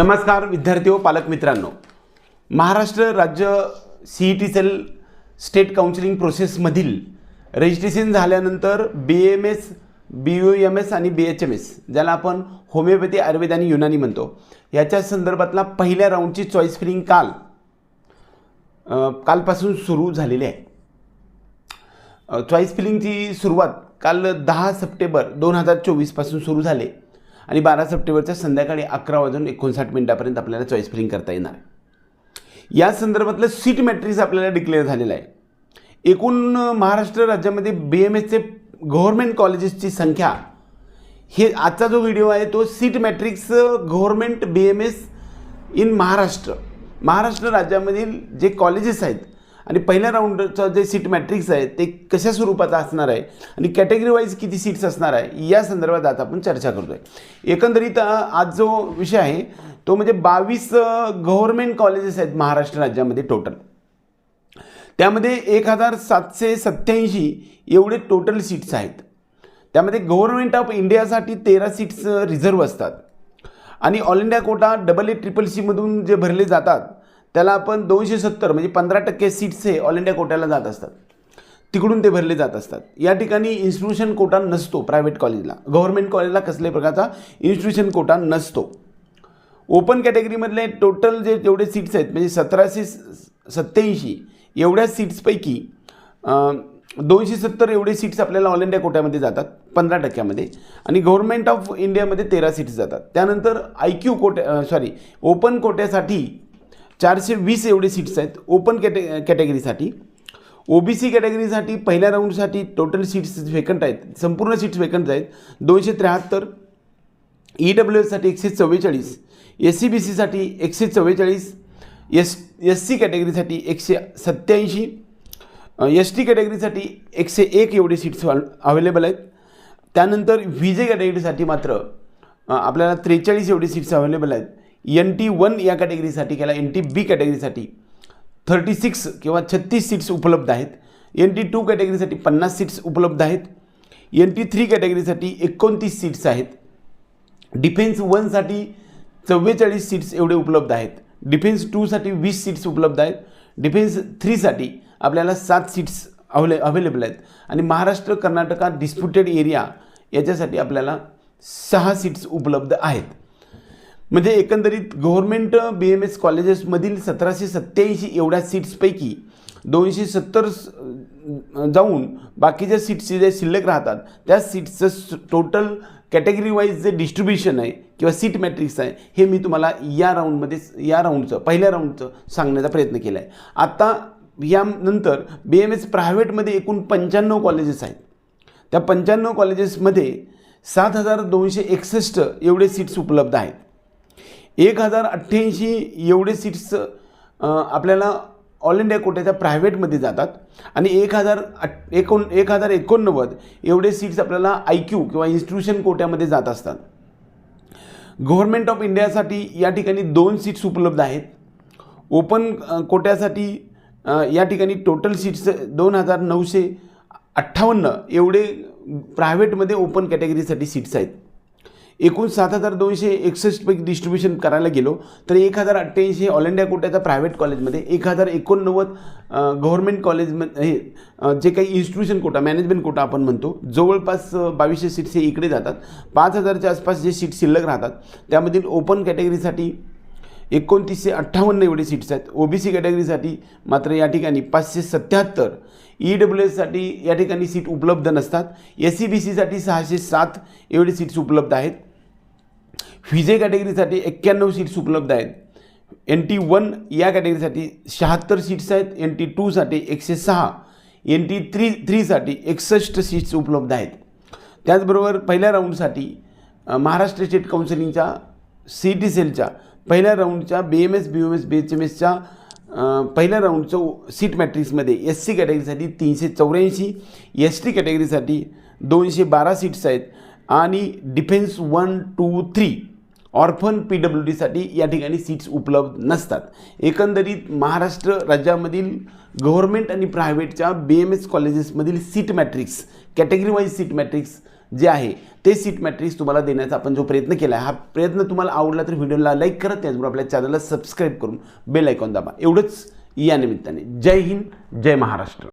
नमस्कार विद्यार्थी व पालक मित्रांनो. महाराष्ट्र राज्य C E T cell state counselling प्रोसेसमधील registration झाल्यानंतर B M S B U M S आणि बी एच एम एस ज्याला आपण होमिओपॅथी आयुर्वेद आणि युनानी म्हणतो याच्या संदर्भातला पहिल्या राऊंडची चॉईस फिलिंग काल कालपासून सुरू झालेली आहे. चॉईस फिलिंगची सुरुवात काल दहा सप्टेंबर दोन हजार चोवीसपासून सुरू झाले. आणि बारा सप्टेंबरच्या संध्याकाळी अकरा वाजून एकोणसाठ मिनिटापर्यंत आपल्याला चॉईस फिलिंग करता येणार या संदर्भातलं सीट मॅट्रिक्स आपल्याला डिक्लेअर झालेलं आहे. एकूण महाराष्ट्र राज्यामध्ये बी एम एसचे गव्हर्मेंट कॉलेजेसची संख्या हे आजचा जो व्हिडिओ आहे तो seat matrix government B M S in Maharashtra. Maharashtra राज्यामधील जे कॉलेजेस आहेत आणि पहिल्या राऊंडचं जे सीट मॅट्रिक्स आहे ते कशा स्वरूपाचं असणार आहे? आणि कॅटेगरी वाईज किती सीट्स असणार आहे? या संदर्भात आज आपण चर्चा करतो आहे एकंदरीत आज जो विषय आहे तो म्हणजे बावीस गव्हर्मेंट कॉलेजेस आहेत महाराष्ट्र राज्यामध्ये टोटल त्यामध्ये एक हजार सातशे सत्त्याऐंशी एवढे टोटल सीट्स आहेत. त्यामध्ये गव्हर्नमेंट ऑफ इंडियासाठी तेरा सीट्स रिझर्व असतात. आणि all India quota double A triple सीमधून जे भरले जातात त्याला आपण दोनशे सत्तर म्हणजे पंधरा टक्के सीट्स हे ऑल इंडिया कोट्याला जात असतात. तिकडून ते भरले जात असतात. या ठिकाणी इन्स्टिट्यूशन कोटा नसतो प्रायव्हेट कॉलेजला गव्हर्नमेंट कॉलेजला कसल्याही प्रकारचा इन्स्टिट्यूशन कोटा नसतो. ओपन कॅटेगरीमधले टोटल जे जेवढे सीट्स आहेत म्हणजे सतराशे सत्त्याऐंशी एवढ्या सीट्सपैकी दोनशे सत्तर एवढे सीट्स आपल्याला ऑल इंडिया कोट्यामध्ये जातात पंधरा टक्क्यामध्ये. आणि गव्हर्नमेंट ऑफ इंडियामध्ये तेरा सीट्स जातात. त्यानंतर आय क्यू कोट्या सॉरी ओपन कोट्यासाठी चारशे वीस एवढे सीट्स आहेत. ओपन कॅटे कॅटेगरीसाठी ओ बी सी कॅटेगरीसाठी पहिल्या राऊंडसाठी टोटल सीट्स वेकंट आहेत. संपूर्ण सीट्स वेकंट आहेत. दोनशे त्र्याहत्तर. ई डब्ल्यू एससाठी एकशे चव्वेचाळीस. एस सी बी सीसाठी एकशे चव्वेचाळीस. एस एस सी कॅटेगरीसाठी एकशे सत्त्याऐंशी. एस टी कॅटेगरीसाठी एकशे एक एवढे सीट्स अवेलेबल आहेत. त्यानंतर व्ही जे कॅटेगरीसाठी मात्र आपल्याला त्रेचाळीस एवढी सीट्स अवेलेबल आहेत. एन टी वन या कॅटेगरीसाठी किंवा एन टी बी कॅटेगरीसाठी थर्टी सिक्स किंवा छत्तीस सीट्स उपलब्ध आहेत. एन टी टू कॅटेगरीसाठी पन्नास सीट्स उपलब्ध आहेत. एन टी थ्री कॅटेगरीसाठी एकोणतीस सीट्स आहेत. डिफेन्स वनसाठी चव्वेचाळीस सीट्स एवढे उपलब्ध आहेत. डिफेन्स टूसाठी वीस सीट्स उपलब्ध आहेत. डिफेन्स थ्रीसाठी आपल्याला सात सीट्स अवले अवेलेबल आहेत. आणि महाराष्ट्र कर्नाटका डिस्प्युटेड एरिया याच्यासाठी आपल्याला सहा सीट्स उपलब्ध आहेत. म्हणजे एकंदरीत गव्हर्मेंट बी एम एस कॉलेजेसमधील सतराशे सत्त्याऐंशी एवढ्या सीट्सपैकी दोनशे सत्तर जाऊन बाकीच्या सीट्सचे जे शिल्लक राहतात त्या सीट्सचं टोटल कॅटेगरी वाईज जे डिस्ट्रीब्युशन आहे किंवा सीट मॅट्रिक्स आहे हे मी तुम्हाला या राऊंडमध्ये या राऊंडचं पहिल्या राऊंडचं सांगण्याचा प्रयत्न केला आहे आत्ता यानंतर बी एम एस प्रायव्हेटमध्ये एकूण पंच्याण्णव कॉलेजेस आहेत. त्या पंच्याण्णव कॉलेजेसमध्ये सात हजार दोनशे एकसष्ट एवढे सीट्स उपलब्ध आहेत. एक हजार अठ्ठ्याऐंशी एवढे सीट्स आपल्याला ऑल इंडिया कोट्याच्या प्रायव्हेटमध्ये जातात. आणि एक हजार अठ एकोण एक हजार एकोणनव्वद एवढे सीट्स आपल्याला आय क्यू किंवा इन्स्टिट्यूशन कोट्यामध्ये जात असतात. गव्हर्मेंट ऑफ इंडियासाठी या ठिकाणी दोन सीट्स उपलब्ध आहेत. ओपन कोट्यासाठी या ठिकाणी टोटल सीट्स दोन हजार नऊशे अठ्ठावन्न एवढे प्रायव्हेटमध्ये ओपन कॅटेगरीसाठी सीट्स आहेत. एकूण सात हजार दोनशे एकसष्टपैकी डिस्ट्रीब्युशन करायला गेलो तर एक हजार अठ्ठ्याऐंशी ऑल इंडिया कोट्याचा प्रायव्हेट कॉलेजमध्ये एक हजार एकोणनव्वद गव्हर्मेंट कॉलेजमध्ये हे जे काही इन्स्टिट्यूशन कोटा मॅनेजमेंट कोटा आपण म्हणतो जवळपास बावीसशे सीट्स हे इकडे जातात. पाच हजारच्या आसपास जे सीट शिल्लक राहतात त्यामधील ओपन कॅटेगरीसाठी एकोणतीसशे अठ्ठावन्न एवढे सीट्स आहेत. ओ बी सी कॅटेगरीसाठी मात्र या ठिकाणी पाचशे सत्याहत्तर. ई डब्ल्यू एससाठी या ठिकाणी सीट उपलब्ध नसतात. एस सी बी सीसाठी सहाशे सात एवढे सीट्स उपलब्ध आहेत. व्हिजे कॅटेगरीसाठी एक्क्याण्णव सीट्स उपलब्ध आहेत. एन टी वन या कॅटेगरीसाठी शहात्तर सीट्स आहेत. एन टी टूसाठी एकशे सहा. एन टी थ्री थ्रीसाठी एकसष्ट सीट्स उपलब्ध आहेत. त्याचबरोबर पहिल्या राऊंडसाठी महाराष्ट्र स्टेट काउन्सिलिंगच्या सी टी सेलच्या पहिल्या राऊंडच्या B M S B M S B H M एसच्या पहिल्या राऊंडचं सीट मॅट्रिक्समध्ये एस सी कॅटेगरीसाठी तीनशे चौऱ्याऐंशी एस टी कॅटेगरीसाठी दोनशे बारा सीट्स आहेत. आणि defence one two three orphan P W डीसाठी या ठिकाणी सीट्स उपलब्ध नसतात. एकंदरीत महाराष्ट्र राज्यामधील गव्हर्मेंट आणि प्रायव्हेटच्या B M S कॉलेजेसमधील seat matrix category wise seat matrix जे आहे ते सीट मॅट्रिक्स तुम्हाला देण्याचा आपण जो प्रयत्न केला आहे हा प्रयत्न तुम्हाला आवडला तर व्हिडिओला लाईक करत त्याचबरोबर आपल्या चॅनलला सबस्क्राईब करून बेल आयकॉन दाबा. एवढंच या निमित्ताने. जय हिंद जय महाराष्ट्र.